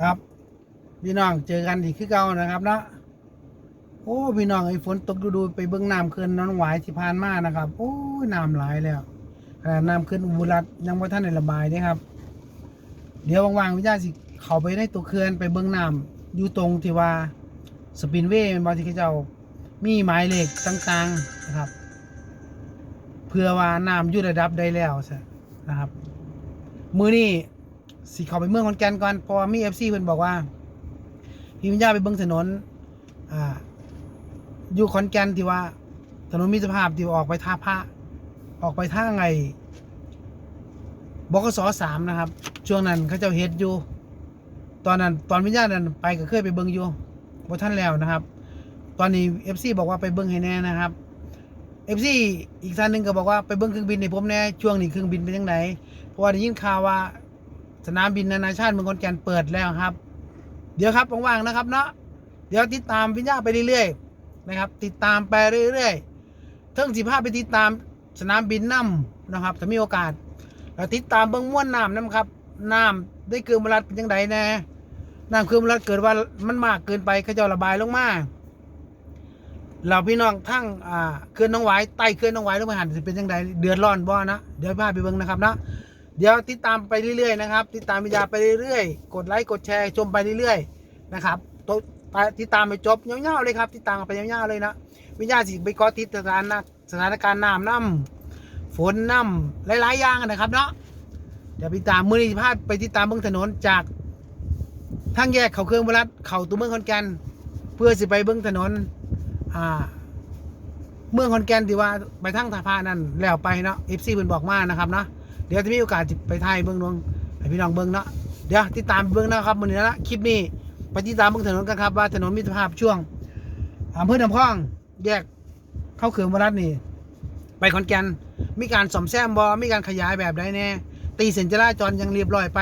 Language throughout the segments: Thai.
ครับพี่น้องเจอกันอีกคือเก่านะครับเนาะโอ้พี่น้องไอ้ฝนตกดูดูๆไปเบิ้องน้ำเขื่อนน้องหวายที่ผ่านมานะครับ โอ้น้ำหลายแล้วขนาดน้ำเขื่อนอุบลรัตยังไม่ทันได้ระบายเด้ครับ เดี๋ยวว่างๆวิญญาณสิเข้าไปในตัวเขื่อนไปเบิ้องน้ำอยู่ตรงที่ว่าสปินเวย์บอที่เขาเจ้ามีหมายเลขต่างๆนะครับ เพื่อว่าน้ำยู่ระดับใดแล้วนะครับ มือนี้ สิเขาไปเมืองขอนแก่นก่อนเพราะว่ามีเอฟซีเพิ่นบอกว่า พี่วิญญาไปเบิ่งถนน อ่า อยู่ขอนแก่นที่ว่า ถนนมิตรภาพที่ออกไปท่าพระออกไปท่าไงบกสสามนะครับ ช่วงนั้นเขาเจ้าเฮ็ดอยู่ ตอนนั้นตอนวิญญาณนั้นไปก็เคยไปเบิ่งอยู่บ่ท่านแล้วนะครับ ตอนนี้เอฟซีบอกว่าไปเบิ่งให้แน่นะครับเอฟซีอีกท่านหนึ่งก็บอกว่าไปเบิ่งเครื่องบินให้ผมแน่ช่วงนี้เครื่องบินเป็นยังไงเพราะว่าได้ยินข่าวว่า สนามบินนานาชาติเมืองขอนแก่นเปิดแล้วครับ เดี๋ยวครับว่างๆนะครับเนาะเดี๋ยวติดตามวิญญาไปเรื่อยๆนะครับ ติดตามไปเรื่อยๆเทิงสิภาไปติดตามสนามบินน้ำนะครับถ้ามีโอกาสแล้วติดตามเบื้องม้วนน้ำน้ำครับน้ำได้เกินเวลาเป็นยังไงแน่น้ำเกินเวลาเกิดว่ามันมากเกินไปเขาจะระบายลงมาเราพี่น้องทั้งอ่าเขื่อนน้องหวายไต่เขื่อนน้องหวายลงไปหันสิเป็นยังไงเดือดร้อนบ่นะเดี๋ยวพาไปเบิ่งนะครับนะ เดี๋ยวติดตามไปเรื่อยๆนะครับติดตามวิญญาไปเรื่อยๆ กดไลค์กดแชร์ชมไปเรื่อยๆนะครับติดตามไปจบยาวๆเลยครับติดตามไปยาวๆเลยนะวิญญาสิไปเกอติดสถานสถานการณ์น้ำน้ำฝนน้ำหลายๆอย่างนะครับเนาะเดี๋ยวไปตามมือนี้พาไปติดตามเบื้องถนนจากทางแยกเขาเครื่องบรัดเขาตัวเมืองขอนแก่นเพื่อสิไปเบื้องถนนอ่าเมืองขอนแก่นที่ว่าไปทางท่าพานั่นแล้วไปเนาะเอฟซีเพิ่นบอกมานะครับเนาะ เดี๋ยวจะมีโอกาสไปถ่ายเบื้องดวงให้พี่น้องเบื้องเนาะเดี๋ยวติดตามเบื้องนะครับมื้อนี้นะคลิปนี้ไปติดตามเบื้องถนนกันครับว่าถนนมิตรภาพช่วงอำเภอหนองพอง แยกเข้าเขื่อนวรัตนี่ไปขอนแก่นมีการซ่อมแซมบอมีการขยายแบบใดแน่ตีเส้นจราจรยังเรียบร้อยไป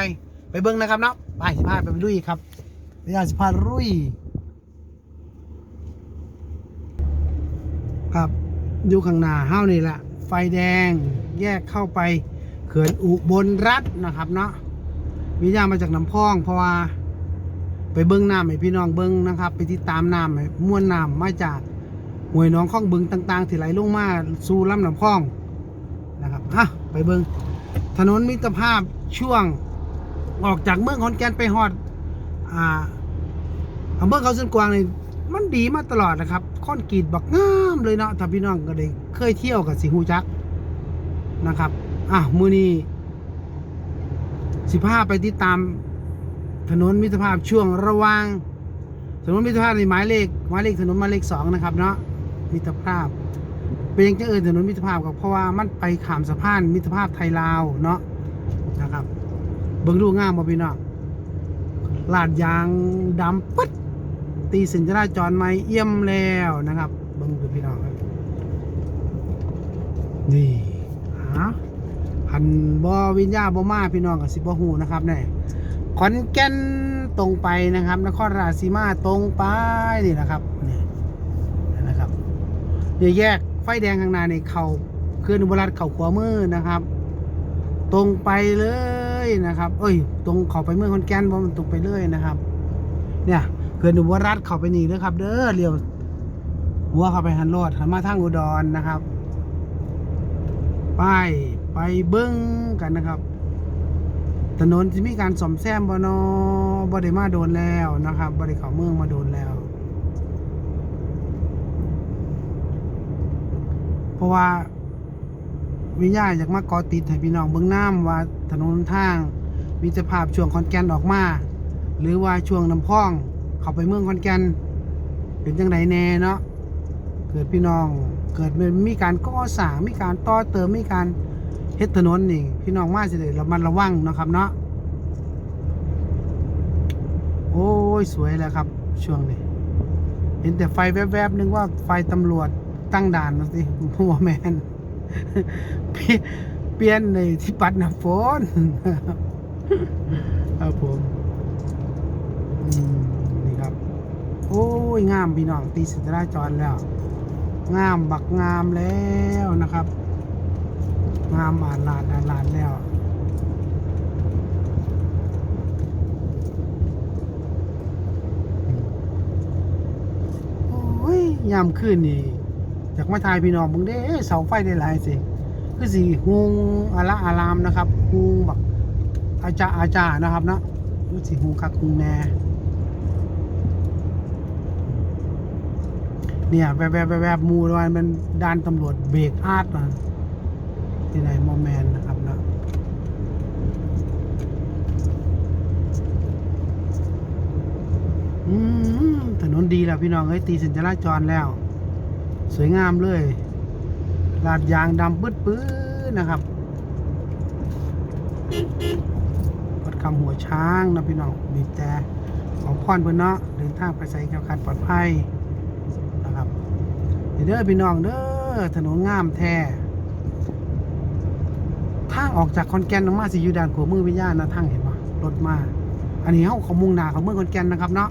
ไปเบื้องนะครับเนาะไปสิพาไปลุยครับพยาสิพาลุยครับอยู่ข้างหน้าเฮ้าวนี่แหละ ไฟแดงแยกเข้าไป เขื่อนอุบลรัฐนะครับเนาะมีย่างมาจากน้ำพอง เพราะว่าไปเบิ้งน้ำให้พี่น้องเบิ้งนะครับ ไปติดตามน้ำให้ม้วนน้ำมาจากห้วยหน้องข้องบึงต่าง ๆ ที่ไหลลงมาสู่ลำน้ำพองนะครับอะไปเบิ้งถนนมิตรภาพช่วงออกจากเมืองขอนแก่นไปฮอดอ่าอำเภอเขาเส้นกวางนี่มันดีมาตลอดนะครับคอนกรีตบักงามเลยเนาะถ้าพี่น้องก็ได้เคยเที่ยวกับสิฮูจักนะครับ อะมือนี้สิพาไปติดตาม ถนนมิตรภาพช่วงระหว่างถนนมิตรภาพในหมายเลขหมายเลขถนนหมายเลขสองนะครับ เนาะมิตรภาพ เป็นยังจะเอินถนนมิตรภาพก็เพราะว่ามันไปขามสะพานมิตรภาพไทยลาวเนาะนะครับเบิ่งดูงามบ่พี่น้องลาดยางดำปึ๊ดตีส้นจราจรใหม่เอี่ยมแล้วนะครับเบิ่งดูพี่น้องครับนี่ฮะ พันบอวิญญาบอมาพี่น้องกับสิบอหูนะครับเนี่ยขอนแก่นตรงไปนะครับ นครราชสีมาตรงไปนี่นะครับนี่นะครับเดี๋ยวแยกไฟแดงข้างหน้าในเขาเคลื่อนอุบลรัฐเขาขวามือนะครับ ตรงไปเลยนะครับ เอ้ย ตรงเขาไปเมืองขอนแก่นบ่มันตรงไปเลยนะครับ เนี่ยเขื่อนอุบลรัฐเขาไปนี่นะครับ เด้อเลี้ยวหัวเข้าไปหันโลดหันมาทางอุดรนะครับไป ไปเบิ้งกันนะครับ ถนนที่มีการซ่อมแซมบ่นอบได้มาโดนแล้วนะครับบได้เขาเมืองมาโดนแล้ว เพราะว่าวิญญาณอยากมาเกอติดให้พี่น้องเบื้องน้ำว่าถนนทางมีสภาพช่วงขอนแกนออกมา หรือว่าช่วงน้ำพอง เข้าไปเมืองขอนแกนเป็นจังไดแน่เนาะเกิดพี่น้องเกิดมีการก่อสร้างมีการต่อเติมมีการ เฮ็ดถนนนี่พี่น้องมาสิเลยระมัดระวังนะครับเนาะโอ้ยสวยแล้วครับ ช่วงนี้ เห็นแต่ไฟแวบๆนึกว่าไฟตำรวจตั้งด่านมาสิหัวแมนเปลี่ยนในที่ปัดน้ำฝนครับผมนี่ครับ โอ้ยงามพี่น้องตีสินจราจรแล้ว งามบักงามแล้วนะครับ งามอ่านลานอ่านลานแล้วโอ้ยยามขึ้นนี่อยากมาทายพี่น้องมึงได้เสาไฟได้หลายสิคือสีฮงอาละอารามนะครับฮงแบบอาจาอาจานะครับนะรู้สีฮงคักฮงแน่เนี่ยแวบแวบแวบมูวันมันด่านตำรวจเบรกอาดนะ ที่ไหนโมแมนนะครับเนาะอืมถนนดีแล้วพี่น้องเอ้ยตีเส้นจราจรแล้ว สวยงามเลย ลาดยางดำปื๊ดปื้นะครับวัดคำหัวช้างนะพี่น้องบีบแต่ขอพรเพื่อนเนาะเดินทางไปใส่แคล้วคลาดปลอดภัยนะครับเด้อพี่น้องเด้อถนนงามแท้ ทางออกจากคอนแกนออกมาสิอยู่ด้านขวามือวิญญาณนะทางเห็นปะรถมา อันนี้เขาเขามุ่งหน้าเขาเมืองขอนแกนนะครับเนาะ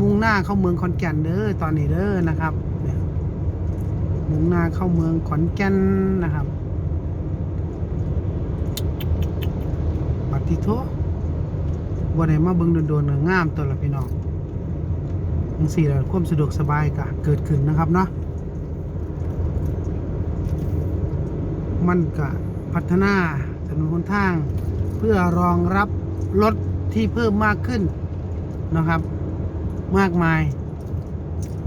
มุ่งหน้าเข้าเมืองขอนแกนเด้อตอนนี้เด้อนะครับมุ่งหน้าเข้าเมืองขอนแก่นนะครับบัดที่โทวันไหนมาเบิ่งโดนๆงามตัวละพี่น้องจังสี่เละความสะดวกสบายก็เกิดขึ้นนะครับเนาะมันก็ พัฒนาถนนหนทาง เพื่อรองรับรถที่เพิ่มมากขึ้นนะครับ มากมาย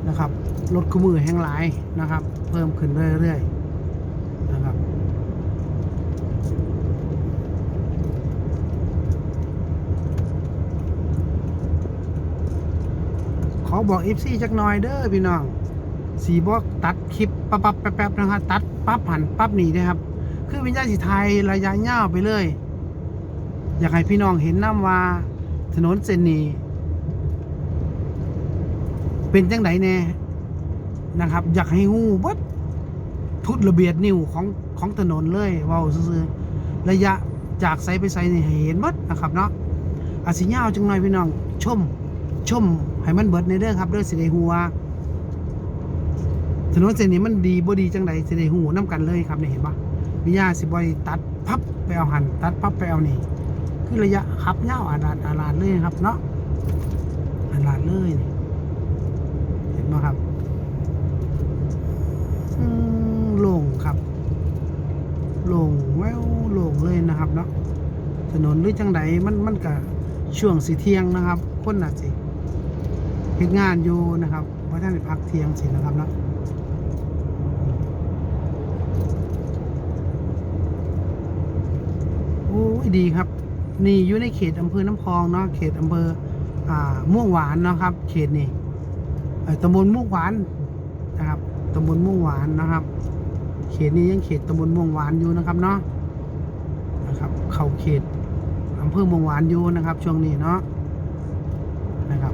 นะครับรถขมือแห่งหลายนะครับ เพิ่มขึ้นเรื่อยๆนะครับขอบอก FC จักหน่อยเด้อพี่น้องสีบอกตัดคลิปปั๊บปั๊บแป๊บๆนะครับ ตัดปั๊บหันปั๊บหนีนะครับ คือวิญญาณสีไทยระยะยาวไปเลย อยากให้พี่น้องเห็นน้ำว่า ถนนเส้นนี้ เป็นจังไดแน่นะครับ อยากให้หูเบัดทุดระเบียดนิ้วของของถนนเลยเว้าซื่อระยะจากไซไปไซนี่เห็นเบัดนะครับเนาะอาสิยาวจังหน่อยพี่น้อง ชม ชมให้มันเบิดในเด้อครับเด้อสิได้ฮู้ว่าถนนเส้นนี้มันดีบ่ดีจังไดสิได้ฮู้นํกันเลยครับนี่เห็นปะ วิญญาสิบ่ได้ตัดพับไปเอาหันตัดพับไปเอานี่คือระยะขับเงาอาดาดอาลาดเลยครับเนาะอาลาดเลยเห็นไหมครับโล่งครับโล่งแววโล่งเลยนะครับเนาะถนนหรือจังใดมันมันก็ช่วงสีเที่ยงนะครับคนน่ะสิเฮ็ดงานอยู่นะครับว่าะท่านได้พักเที่ยงสินะครับเนาะโอ้ย ดีครับ นี่อยู่ในเขตอำเภอน้ำพองเนาะเขตอำเภออ่าม่วงหวานเนาะครับ เขตนี่ตำบลม่วงหวานนะครับตำบลม่วงหวานนะครับ เขตนี้ยังเขตตำบลม่วงหวานอยู่นะครับเนาะนะครับ เข้าเขตอำเภอม่วงหวานอยู่นะครับ ช่วงนี้เนาะนะครับ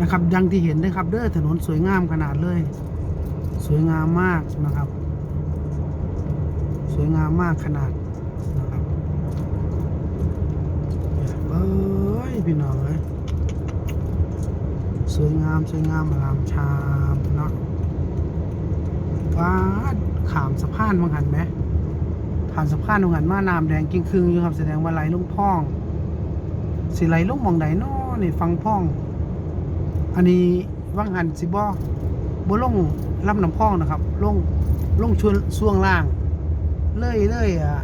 นะครับอยังที่เห็นนะครับเด้อถนนสวยงามขนาดเลย สวยงามมากนะครับ สวยงามมากขนาดนะครับเอ้ยพี่น้องเอ้ยสวยงามสวยงามอลามชามเนาะฟ้าดขามสะพานมังหันไหมขามสะพานมังหันมาน้ำแดงกิ้งครึ่งอยู่ครับแสดงว่าไหลลงพ่อง สิไหลลงมองใดน้อนี่ฟังพ่อง อันนี้วังหันสิบ่บ่ลงลำน้ำพ่องนะครับลงลงช่วงช่วงล่าง เลยเลยอะ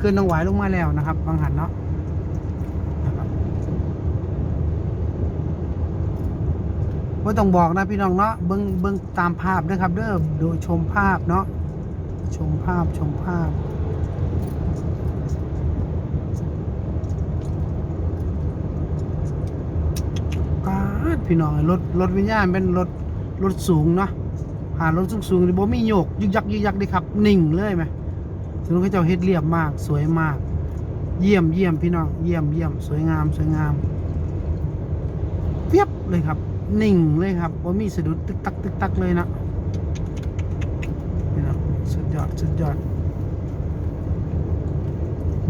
คืนน้องหวายลงมาแล้วนะครับบางหันเนาะว่าต้องบอกนะพี่น้องเนาะเบิ้งเบิ้งตามภาพนะครับ เด้อดูชมภาพเนาะชมภาพชมภาพปาพี่น้องรถรถวิญญาณเป็นรถรถสูงเนาะผ่านรถสูงสูงๆนี่บ่มีโยกยึกยักยึกยักเดิครับ นิ่งเลยไหม ถนนเขาเจ้าเฮ็ดเรียบมาก สวยมาก เยี่ยมเยี่ยมพี่น้อง เยี่ยมเยี่ยมสวยงาม สวยงามเปียบเลยครับ นิ่งเลยครับบ่ามีสะดุดตึกตักตึกตักเลยนะพี่น้องสุดยอดสุดยอด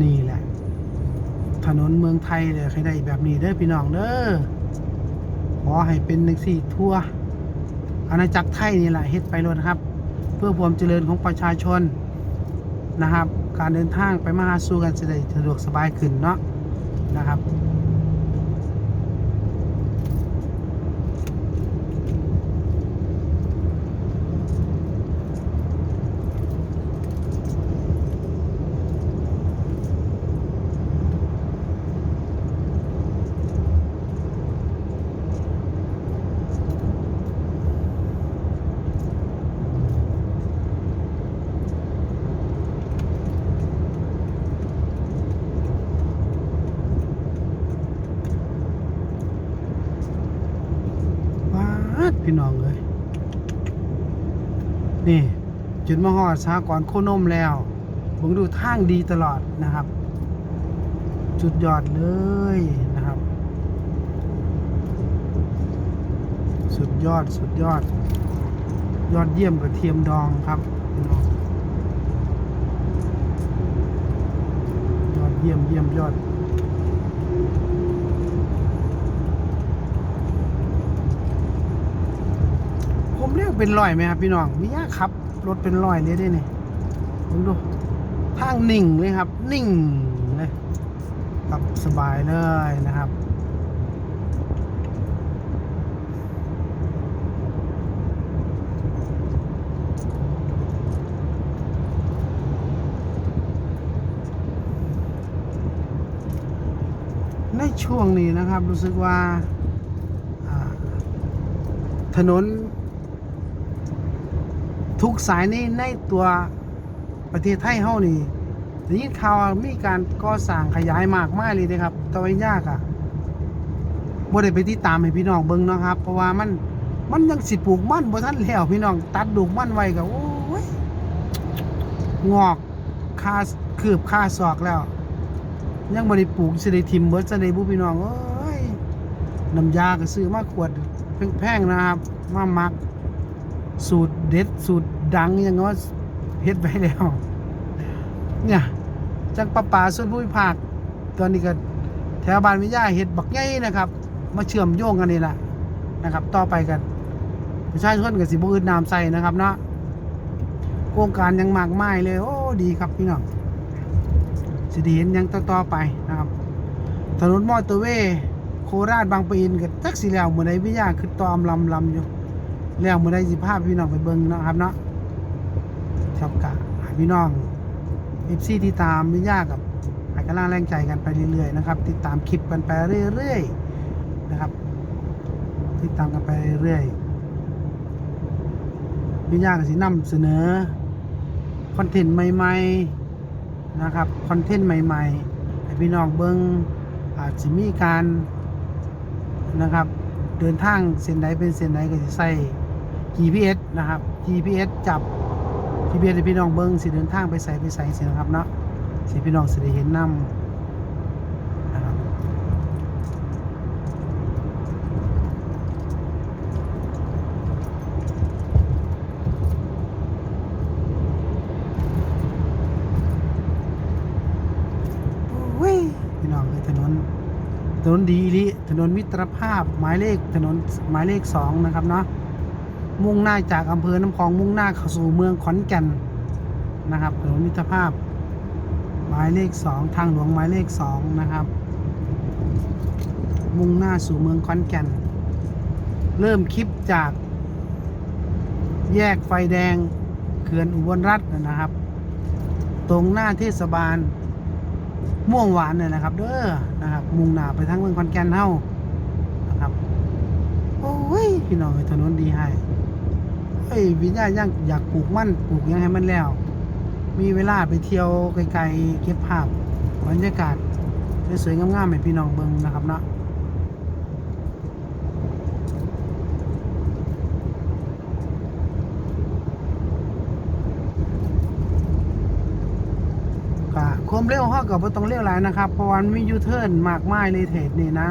นี่แหละ ถนนเมืองไทยเลยใครได้แบบนี้เด้อพี่น้องเด้อขอให้เป็นหนึ่งสี่ทั่วอาณาจักรไทยนี่แหละเฮ็ดไปเลยครับ เพื่อความเจริญของประชาชน นะครับ การเดินทางไปมาหาสู่กันจะได้สะดวกสบายขึ้นเนาะนะครับ พี่น้องเลยนี่ จุดมาหอดสากรโคนมแล้วผมดูทางดีตลอดนะครับจุดยอดเลยนะครับ สุดยอดสุดยอด ยอดเยี่ยมกับเทียมดองครับยอดเยี่ยมเยี่ยมยอดผมเรียกเป็นรอยไหมครับพี่น้องมียากครับ รถเป็นร้อยเลยได้นี่ผมดูทางนิ่งเลยครับ นิ่งเลยขับสบายเลยนะครับในช่วงนี้นะครับรู้สึกว่าถนน ทุกสายนี้ในตัวประเทศไทยเฮานี่ได้ยินข่าวว่มีการก่อสร้างขยายมากมายเลยนะครับ แต่ว่ายากอะ่ะบ่ได้ไปติดตามให้พี่น้องเบิ่งเนาะครับ เพราะว่ามันมันยังสิปลูกมันบ่ทันแล้วพี่น้องตัดดูกมันไว้ก็โอ้ยงอกคาคืบคาศอกแล้ว ยังบ่ได้ปลูกสิได้ทิ่มเบิดสิได้บุพี่น้องเอ้ยน้ำยาก็ซื้อมาขวดแพงๆนะครับมามัก สูตรเด็ดสูตรดังอยังว่าเฮ็ดไปแล้ว เนี่ย จังปลาปลาส่วนภูมิภาคตอนนี้ก็แถวบ้านวิทยาเฮ็ดบักใหญ่นะครับ มาเชื่อมโยงกันนี่แหละนะครับ ต่อไปกันประชาชนก็สิบอึดน้ำใส่นะครับเนาะโครงการยังมากมายเลย โอ้ดีครับพี่น้องสิได้เห็นยังต่อไปนะครับ ถนนมอเตอร์เวย์โคราชบางปะอินก็จักสิแล้วเหมื่อใดวิทยาคือตอมลำลำอยู่ แล้วมือใดสิภาพพี่น้องไปเบิ่งเนาะครับเนาะครับกะพี่น้องเอฟซีที่ตามไม่ยากกับให้กำลังแรงใจกันไปเรื่อยๆนะครับ ติดตามคลิปกันไปเรื่อยๆนะครับ ติดตามกันไปเรื่อยๆพี่ยากับสินำเสนอคอนเทนต์ใหม่ ๆนะครับคอนเทนต์ใหม่ๆให้พี่น้องเบิ่งอาจจะมีการนะครับ เดินทางเส้นใดเป็นเส้นใดก็จะใส่ GPS นะครับ GPS จับ GPS พี่น้องเบิ้งสิเดินทางไปใส่ไปใส่สินะครับเนาะสิพี่น้องสิได้เห็นนำนะครับโอ้ยพี่น้องเลยถนนถนนดีลิถนนมิตรภาพหมายเลขถนนหมายเลขสองนะครับเนาะ มุ่งหน้าจากอำเภอน้ำพองมุ่งหน้าเข้าสู่เมืองขอนแก่นนะครับถนนมิตรภาพ หมายเลขสองทางหลวงหมายเลขสองนะครับ มุ่งหน้าสู่เมืองขอนแก่น เริ่มคลิปจาก แยกไฟแดงเขื่อนอุบลรัฐนะครับ ตรงหน้าเทศบาลม่วงหวานเนี่ยนะครับ เด้อนะครับ มุ่งหน้าไปทางเมืองขอนแก่นเฮ้านะครับ โอ้ย พี่น้องเอ้ยถนนดีให้ เฮ้ยวิญญาณยังอยากปลูกมั่นปลูกยังให้มันแล้ว มีเวลาไปเที่ยวไกลๆเก็บภาพบรรยากาศสวยๆงามๆให้พี่น้องเบิ่งนะครับเนาะความเร็วเฮาก็บ่ต้องเร็วหลายนะครับเพราะว่ามันมียูเทิร์นมากมายเลยเทศนี่นะ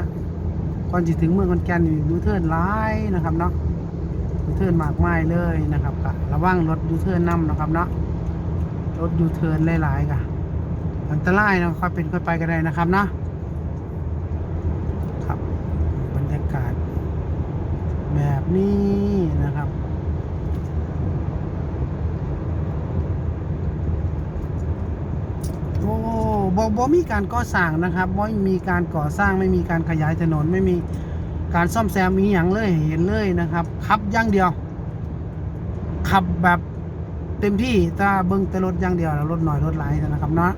ก่อนจะถึงเมืองขอนแกนมียูเทิร์นหลายนะครับเนาะ ยูเทิร์นมากมายเลยนะครับก็ระวังรถยูเทิร์นนํนะครับเนาะรถยูเทิร์นหลายๆก็อันตรายนะค่อยเป็นค่อยไปก็ได้นะครับเนาะครับบรรยากาศ แบบนี้นะครับโอ้บ่บ่มีการก่อสร้างนะครับบ่มีการก่อสร้างไม่มีการขยายถนนไม่มี การซ่อมแซมมีอย่างเลยเห็นเลยนะครับขับอย่างเดียว ขับแบบเต็มที่ถ้าเบิ้งแต่รถอย่างเดียวแล้วรถหน่อยรถหลายนะครับเนาะ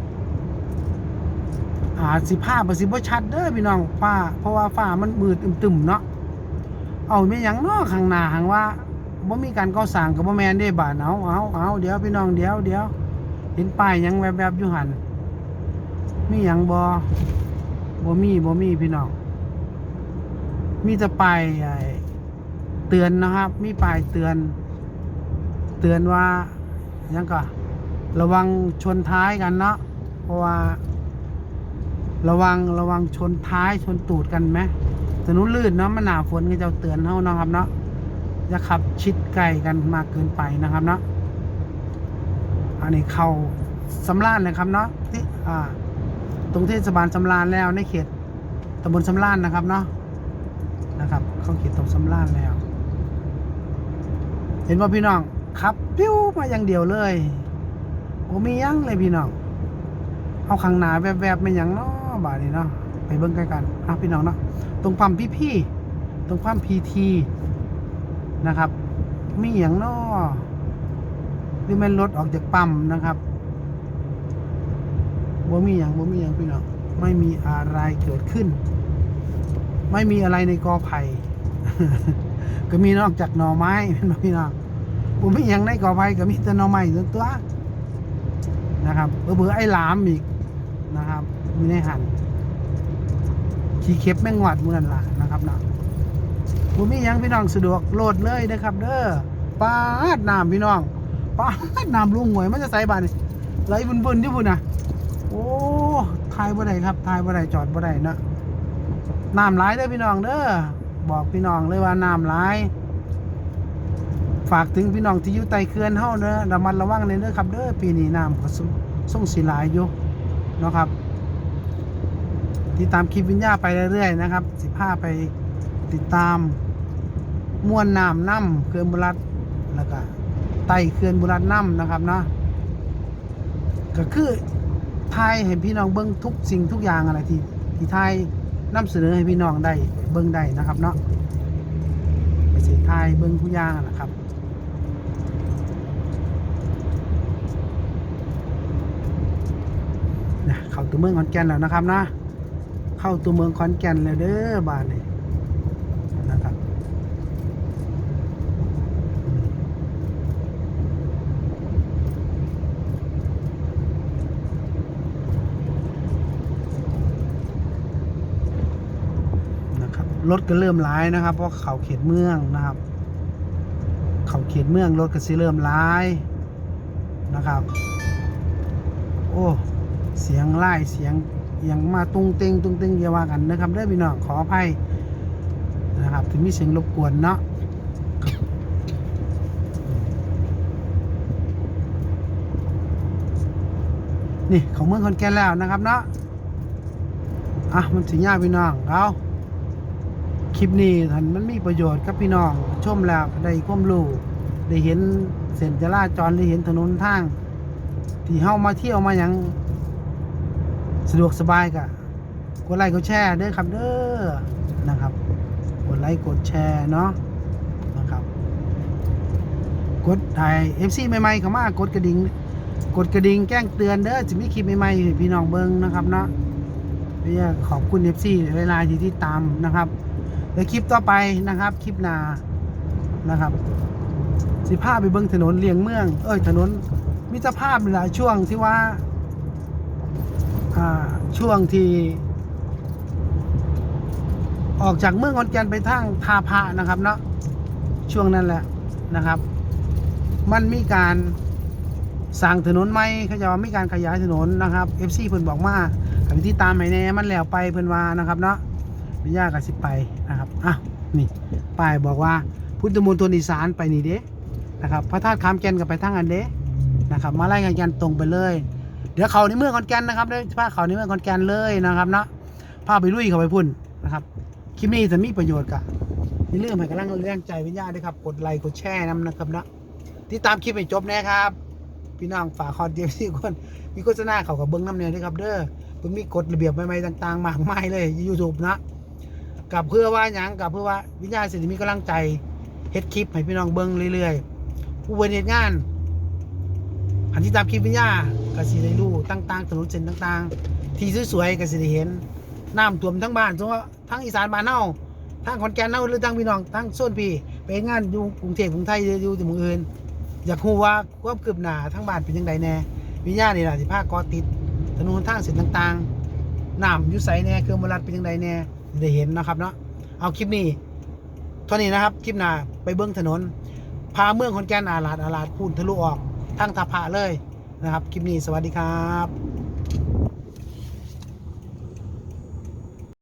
อาสิภาพบ่สิบ่ชัดเด้อพี่น้องฟ้า เพราะว่าฟ้ามันมืดตึมๆเนาะเอาไม่ยังนาะข้างหน้าหังว่าบ่มีการก่อสร้างก็บ่แม่นเด้บาดเอาเอาเอาเดี๋ยวพี่น้องเดี๋ยวเดี๋ยวเห็นป้ายยังแวบๆอยู่หันมีหยังบบ่มีบ่มีพี่น้อง มีแต่ไปเตือนนะครับ มีป้ายเตือน เตือนว่ายังก็ระวังชนท้ายกันเนาะเพราะว่า ระวังระวังชนท้ายชนตูดกันไหมถนนลื่นเนาะมันหนาฝนก็จะเตือนเฮาเนาะครับเนาะอย่าขับชิดใกล้กันมากเกินไปนะครับเนาะอันนี้เข้าสำรานเลยครับเนาะที่อ่าตรงเทศบาลสำรานแล้วในเขตตำบลสำรานนะครับเนาะ นะครับ เข้าเขตตำบลสำรานแล้ว เห็นว่าพี่น้องขับปิ้วมาอย่างเดียวเลยโอ้มียังเลยพี่น้อง เอาข้างหน้าแวบๆไม่ยังเนาะบาดนี้เนาะไปเบิ่งใกล้กันอะพี่น้องเนาะตรงปั๊มพี่พี่ๆตรงปั๊มพีทีนะครับ มีหยังเนาะหรือแมันรถออกจากปั๊มนะครับบ่มีหยังบ่มีหยังพี่น้องไม่มีอะไรเกิดขึ้น ไม่มีอะไรในกอไผ่ก็มีนอกจากหน่อไม้เป็นพี่น้องบ่มีหยังในกอไผ่ก็มีแต่หน่อไม้ส่วตัวนะครับเบื่อไอ้หลามอีกนะครับมีในหันขี้เข็บแมงวัดมื้อนั้นล่ะนะครับนาะบ่มีหยังพี่น้องสะดวกโหลดเลยนะครับ เด้อปาดน้ำพี่น้องปาดน้ำลุงหวยมันจะใส่บาดนี่ไหลบุนๆอยู่พุ่นน่ะโอ้ทายบ่ได้ครับทายบ่ได้จอดบ่ได้นะ น้ำหลายเด้อพี่น้องเด้อบอกพี่น้องเลยว่าน้ำหลาย ฝากถึงพี่น้องที่อยู่ใต้เขื่อนเฮาเด้อระมัดระวังในเด้อครับเด้อปีนี้น้ำก็ส่งส่งสิหลายอยู่เนาะครับติดตามคลิปวิญญาไปเรื่อยๆนะครับสิพาไปติดตามมวลน้ำน้ำเขื่อนบุรัดแล้วก็ไต่เขื่อนบุรัดน้ำนะครับเนาะก็คือทายให้พี่น้องเบิ้งทุกสิ่งทุกอย่างอะไรที่ที่ทาย นำเสนอให้พี่น้องได้เบิ้งได้นะครับเนาะไปสิทายเบิ้งผู้ย่างนะครับนะเข้าตัวเมืองขอนแก่นแล้วนะครับนะ เข้าตัวเมืองขอนแก่นแล้วเด้อบ้านนี่นะครับนะค รถก็เริ่มร้ายนะครับ เพราะเขาเขตเมืองนะครับ เขาเขตเมืองรถก็สิเริ่มร้ายนะครับ โอ้ เสียงไล่เสียงย่างมาตุงเต็งตุงเต็งอย่าว่ากันนะครับเด้อพี่น้องขออภัยนะครับถึงมีเสียงรบกวนเนาะนี่ของเมืองคอนแก่นแล้วนะครับเนาะอะมันสิยากพี่น้องเอา คลิปนี้ท่านมันมีประโยชน์กับพี่น้องชมแล้วได้ความรู้ได้เห็นเส้นจราจรได้เห็นถนนทาง ที่เฮามาเที่ยวมาอย่างสะดวกสบายกะกดไลค์กดแชร์เด้อครับเด้อนะครับกดไลค์กดแชร์เนาะนะครับ กดไอเอฟซีใหม่ๆเข้ามากดกระดิ่งกดกระดิ่งแจ้งเตือนเด้อจะมีคลิปใหม่ๆพี่น้องเบิ่งนะครับเนาะเพื่อขอบคุณเอฟซีเวลาที่ที่ตามนะครับ แล้วคลิปต่อไปนะครับ คลิปนานะครับ สิพาไปเบิ่งถนนเลียงเมือง เอ้ยถนนมิตรภาพหลายช่วงที่ว่าอ่าช่วงที่ ออกจากเมืองขอนแก่นไปทางทาพระนะครับเนาะช่วงนั้นแหละนะครับ มันมีการสร้างถนนใหม่เขาจะว่ามีการขยายถนนนะครับ FC เพิ่นบอกมาขันที่ตามให้แน่มันแล้วไปเพิ่นว่านะครับเนาะ วิญญากับสิไปนะครับอะนี่ป้ายบอกว่าพุทธมณฑลอีสานไปนี่เด้นะครับพระธาตุคำแก่นกับไปทางอันเด้นะครับ มาไล่กันตรงไปเลย เดี๋ยวเขาในเมืองขอนแก่นนะครับได้พาเขาในเมืองขอนแก่นเลยนะครับเนาะพาไปลุยเขาไปพุ่นนะครับคลิปนี้จะมีประโยชน์กะอย่าลืมให้กำลังแรงใจวิญญาณด้วยครับกดไลค์กดแชร์นำนะครับเนาะติดตามคลิปให้จบแน่ครับพี่น้องฝากคอนเดียวที่คนมีโฆษณาเขากับเบิ้งน้ำเนี่ยด้วยครับเด้อเพิ่นมีกฎระเบียบใหม่ๆต่าง ๆ มากมายเลยยูทูบนะ กับเพื่อว่าหยังกับเพื่อว่าวิญญาณสิมีกำลังใจเฮ็ดคลิปให้พี่น้องเบิ้งเรื่อยๆผู้บริหารงานอันที่ตามคลิปวิญญาก็สิได้รู้ต่างๆถนนเส้นต่างๆ ที่สวยๆก็สิได้เห็นน้ำท่วมทั้งบ้านสมมติว่าทั้งอีสานบ้านเฮาทั้งขอนแก่นเฮาหรือทั้งพี่น้องทั้งโซนพี่ไปงานอยู่กรุงเทพกรุงไทยอยู่ที่หมู่อื่นอยากรู้ว่าความคืบหน้าทั้งบ้านเป็นจังไดแน่วิญญาณนี่ล่ะสิพากอติดถนนทางเส้นต่างๆน้ำอยู่ไสแน่เครื่องบรัดเป็นจังไดแน่ ได้เห็นนะครับเนาะเอาคลิปนี้เท่านี้นะครับคลิปหน้าไปเบื้องถนน พาเมืองขอนแก่นอาลาดอาลาดพูนทะลุออกทั้งทาพะเลยนะครับ คลิปนี้สวัสดีครับ